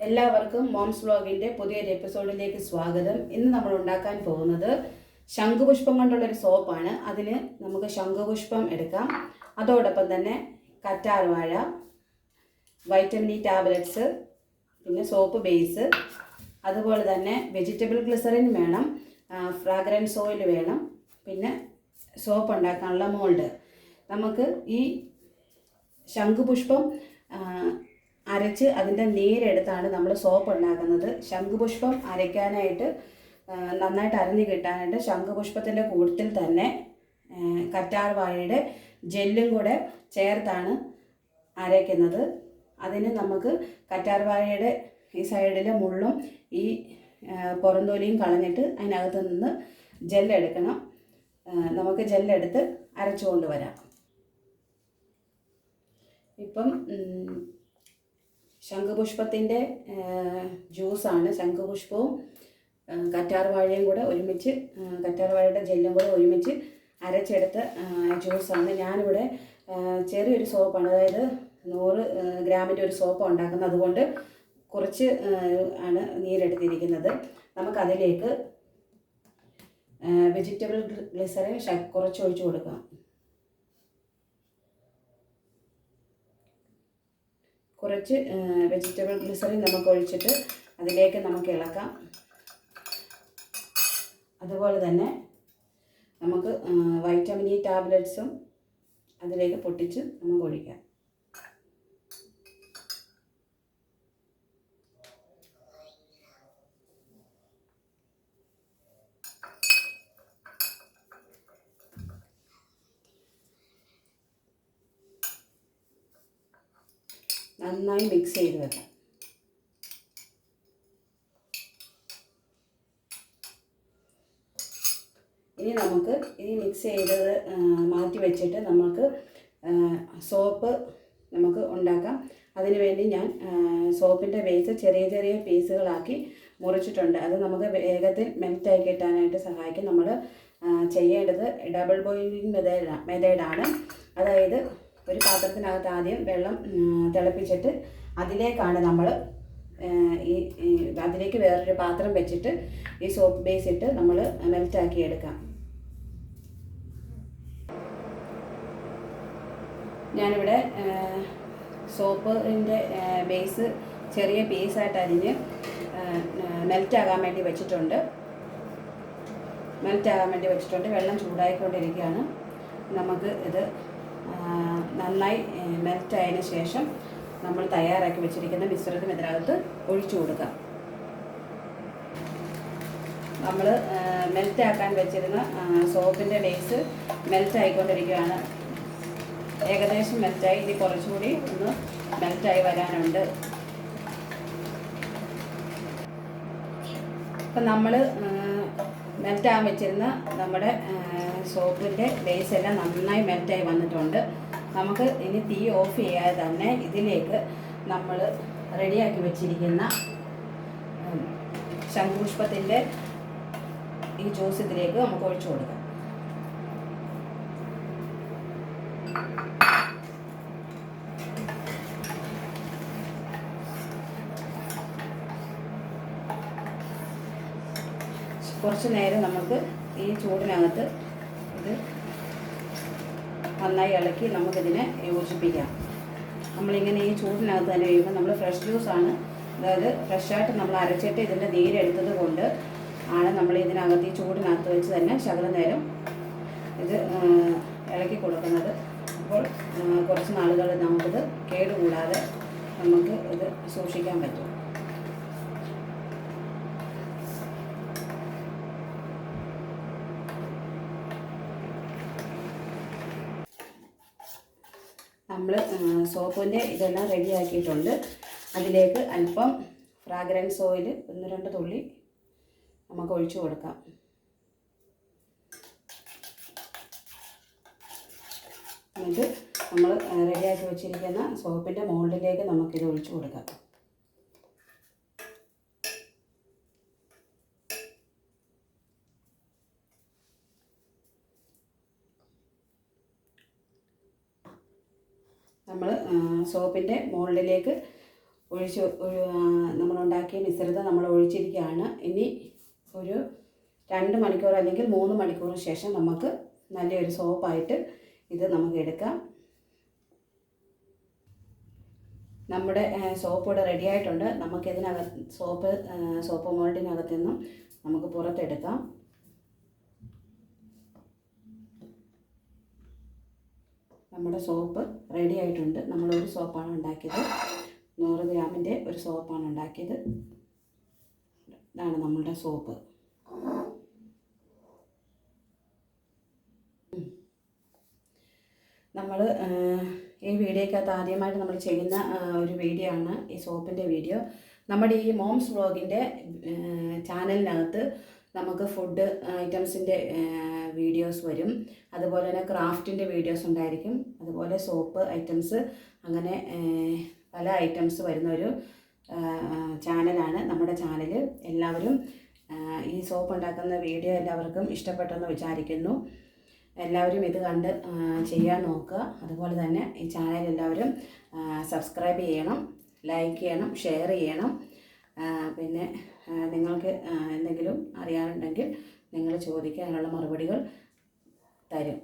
എല്ലാവർക്കും മോംസ് വ്ളോഗിന്റെ പുതിയൊരു എപ്പിസോഡിലേക്ക് സ്വാഗതം. ഇന്ന് നമ്മൾ ഉണ്ടാക്കാൻ പോകുന്നത് ശംഖുപുഷ്പം കൊണ്ടുള്ളൊരു സോപ്പാണ്. അതിന് നമുക്ക് ശംഖുപുഷ്പം എടുക്കാം. അതോടൊപ്പം തന്നെ കറ്റാർവാഴ വൈറ്റമിൻ ഇ ടാബ്ലറ്റ്സ് പിന്നെ സോപ്പ് ബേസ് അതുപോലെ തന്നെ വെജിറ്റബിൾ ഗ്ലിസറിൻ വേണം ഫ്രാഗ്രൻസ് ഓയിൽ വേണം പിന്നെ സോപ്പ് ഉണ്ടാക്കാനുള്ള മോൾഡ്. നമുക്ക് ഈ ശംഖുപുഷ്പം അരച്ച് അതിന്റെ നീരെടുത്താണ് നമ്മൾ സോപ്പ് ഉണ്ടാക്കുന്നത്. ശംഖുപുഷ്പം അരയ്ക്കാനായിട്ട് നന്നായിട്ട് അരഞ്ഞ് കിട്ടാനായിട്ട് ശംഖുപുഷ്പത്തിന്റെ കൂട്ടത്തിൽ തന്നെ കറ്റാർവാഴയുടെ ജെല്ലും കൂടെ ചേർത്താണ് അരയ്ക്കുന്നത്. അതിന് നമുക്ക് കറ്റാർവാഴയുടെ ഈ സൈഡിലെ മുള്ളും ഈ പുറന്തോലിയും കളഞ്ഞിട്ട് അതിനകത്ത് നിന്ന് ജെല്ലെടുക്കണം. നമുക്ക് ജെല്ലെടുത്ത് അരച്ചുകൊണ്ട് വരാം. ഇപ്പം ശംഖുപുഷ്പത്തിന്റെ ജ്യൂസാണ് ശംഖുപുഷ്പവും കറ്റാർ വാഴയും കൂടെ ഒരുമിച്ച് കറ്റാർ വാഴയുടെ ജെല്ലും കൂടെ ഒരുമിച്ച് അരച്ചെടുത്ത ജ്യൂസാണ് ഞാനിവിടെ ചെറിയൊരു സോപ്പാണ്. അതായത് നൂറ് ഗ്രാമിന്റെ ഒരു സോപ്പ് ഉണ്ടാക്കുന്നത്. അതുകൊണ്ട് കുറച്ച് ആണ് നീരെടുത്തിരിക്കുന്നത്. നമുക്കതിലേക്ക് വെജിറ്റബിൾ ഗ്ലിസറിൻ കുറച്ച് ഒഴിച്ചു കൊടുക്കാം കുറച്ച് വെജിറ്റബിൾ ഗ്ലിസറിൻ നമുക്ക് ഒഴിച്ചിട്ട് അതിലേക്ക് നമുക്ക് ഇളക്കാം. അതുപോലെ തന്നെ നമുക്ക് വൈറ്റമിൻ ഇ ടാബ്ലറ്റ്സും അതിലേക്ക് പൊട്ടിച്ച് നമുക്ക് ഒഴിക്കാം. നന്നായി മിക്സ് ചെയ്ത് വെക്കാം. ഇനി നമുക്ക് ഇനി മിക്സ് ചെയ്തത് മാറ്റി വെച്ചിട്ട് നമുക്ക് സോപ്പ് നമുക്ക് ഉണ്ടാക്കാം. അതിനുവേണ്ടി ഞാൻ സോപ്പിന്റെ ബേസ് ചെറിയ ചെറിയ പീസുകളാക്കി മുറിച്ചിട്ടുണ്ട്. അത് നമുക്ക് വേഗത്തിൽ മെൽറ്റായി കിട്ടാനായിട്ട് സഹായിക്കും. നമ്മൾ ചെയ്യേണ്ടത് ഡബിൾ ബോയിലിംഗ് മെതേഡാണ് മെതേഡാണ് അതായത് ഒരു പാത്രത്തിനകത്ത് ആദ്യം വെള്ളം തിളപ്പിച്ചിട്ട് അതിലേക്കാണ് നമ്മൾ ഈ അതിലേക്ക് വേറൊരു പാത്രം വെച്ചിട്ട് ഈ സോപ്പ് ബേസ് ഇട്ട് നമ്മൾ മെൽറ്റാക്കി എടുക്കാം. ഞാനിവിടെ സോപ്പിന്റെ ബേസ് ചെറിയ പീസായിട്ട് അരിഞ്ഞ് മെൽറ്റാകാൻ വേണ്ടി വെച്ചിട്ടുണ്ട്. മെൽറ്റാകാൻ വേണ്ടി വെച്ചിട്ടുണ്ട്. വെള്ളം ചൂടായിക്കൊണ്ടിരിക്കുകയാണ്. നമുക്ക് ഇത് നന്നായി മെൽറ്റായതിനു ശേഷം നമ്മൾ തയ്യാറാക്കി വെച്ചിരിക്കുന്ന മിശ്രിതം ഇതിനകത്ത് ഒഴിച്ചു കൊടുക്കാം. നമ്മൾ മെൽറ്റാക്കാൻ വെച്ചിരുന്ന സോപ്പിന്റെ ബേസ് മെൽറ്റ് ആയിക്കൊണ്ടിരിക്കുകയാണ്. ഏകദേശം മെൽറ്റായി ഇനി കുറച്ചുകൂടി ഒന്ന് മെൽറ്റായി വരാനുണ്ട്. അപ്പം നമ്മൾ മെൽറ്റാകാൻ വെച്ചിരുന്ന നമ്മുടെ സോപ്പിന്റെ ബേസ് എല്ലാം നന്നായി മെൽറ്റായി വന്നിട്ടുണ്ട്. നമുക്ക് ഇനി തീ ഓഫ് ചെയ്യാതെ തന്നെ ഇതിലേക്ക് നമ്മൾ റെഡിയാക്കി വെച്ചിരിക്കുന്ന ശംഖുപുഷ്പത്തിന്റെ ഈ ജ്യൂസ് ഇതിലേക്ക് നമുക്ക് ഒഴിച്ചു കൊടുക്കാം. കുറച്ച് നേരം നമുക്ക് ഈ ചൂടിനകത്ത് ഇത് നന്നായി ഇളക്കി നമുക്കിതിനെ യോജിപ്പിക്കാം. നമ്മളിങ്ങനെ ഈ ചൂടിനകത്ത് തന്നെ കഴിയുമ്പോൾ നമ്മൾ ഫ്രഷ് ജ്യൂസാണ് അതായത് ഫ്രഷായിട്ട് നമ്മൾ അരച്ചിട്ട് ഇതിന്റെ നീരെടുത്തത് കൊണ്ട് ആണ് നമ്മൾ ഇതിനകത്ത് ഈ ചൂടിനകത്ത് വെച്ച് തന്നെ ശകല നേരം ഇത് ഇളക്കി കൊടുക്കുന്നത്. അപ്പോൾ കുറച്ച് നാളുകൾ നമുക്കിത് കേടുകൂടാതെ നമുക്ക് ഇത് സൂക്ഷിക്കാൻ പറ്റും. നമ്മൾ സോപ്പിന്റെ ഇതെല്ലാം റെഡിയാക്കിയിട്ടുണ്ട്. അതിലേക്ക് അല്പം ഫ്രാഗ്രൻസ് ഓയിൽ ഒന്ന് രണ്ട് തുള്ളി നമുക്ക് ഒഴിച്ചു കൊടുക്കാം. എന്നിട്ട് നമ്മൾ റെഡിയാക്കി വെച്ചിരിക്കുന്ന സോപ്പിന്റെ മോൾഡിലേക്ക് നമുക്കിത് ഒഴിച്ചു കൊടുക്കാം. നമ്മൾ സോപ്പിന്റെ മോൾഡിലേക്ക് ഒഴിച്ച് നമ്മളുണ്ടാക്കിയ മിശ്രിതം നമ്മൾ ഒഴിച്ചിരിക്കുകയാണ് ഇനി ഒരു രണ്ട് മണിക്കൂർ അല്ലെങ്കിൽ മൂന്ന് മണിക്കൂറിന് ശേഷം നമുക്ക് നല്ലൊരു സോപ്പായിട്ട് ഇത് നമുക്ക് എടുക്കാം. നമ്മുടെ സോപ്പ് ഇവിടെ റെഡി ആയിട്ടുണ്ട് നമുക്കിതിനകത്ത് സോപ്പ് സോപ്പ് മോൾഡിനകത്ത് നിന്നും നമുക്ക് പുറത്തെടുക്കാം. നമ്മുടെ സോപ്പ് റെഡി ആയിട്ടുണ്ട്. നമ്മളൊരു സോപ്പാണ് ഉണ്ടാക്കിയത്. നൂറ് ഗ്രാമിന്റെ ഒരു സോപ്പാണ് ഉണ്ടാക്കിയത്. ഇതാണ് നമ്മളുടെ സോപ്പ്. നമ്മൾ ഈ വീഡിയോക്കകത്ത് ആദ്യമായിട്ട് നമ്മൾ ചെയ്യുന്ന ഒരു വീഡിയോ ആണ് ഈ സോപ്പിന്റെ വീഡിയോ. നമ്മുടെ ഈ മോംസ് വ്ളോഗിന്റെ ചാനലിനകത്ത് നമുക്ക് ഫുഡ് ഐറ്റംസിന്റെ വീഡിയോസ് വരും. അതുപോലെ തന്നെ ക്രാഫ്റ്റിന്റെ വീഡിയോസ് ഉണ്ടായിരിക്കും. അതുപോലെ സോപ്പ് ഐറ്റംസ് അങ്ങനെ പല ഐറ്റംസ് വരുന്ന ഒരു ചാനലാണ് നമ്മുടെ ചാനൽ. എല്ലാവരും ഈ സോപ്പ് ഉണ്ടാക്കുന്ന വീഡിയോ എല്ലാവർക്കും ഇഷ്ടപ്പെട്ടെന്ന് വിചാരിക്കുന്നു. എല്ലാവരും ഇത് കണ്ട് ചെയ്യാൻ നോക്കുക. അതുപോലെ തന്നെ ഈ ചാനൽ എല്ലാവരും സബ്സ്ക്രൈബ് ചെയ്യണം ലൈക്ക് ചെയ്യണം ഷെയർ ചെയ്യണം. പിന്നെ നിങ്ങൾക്ക് എന്തെങ്കിലും അറിയാനുണ്ടെങ്കിൽ നിങ്ങൾ ചോദിക്കാനുള്ള മറുപടികൾ തരും.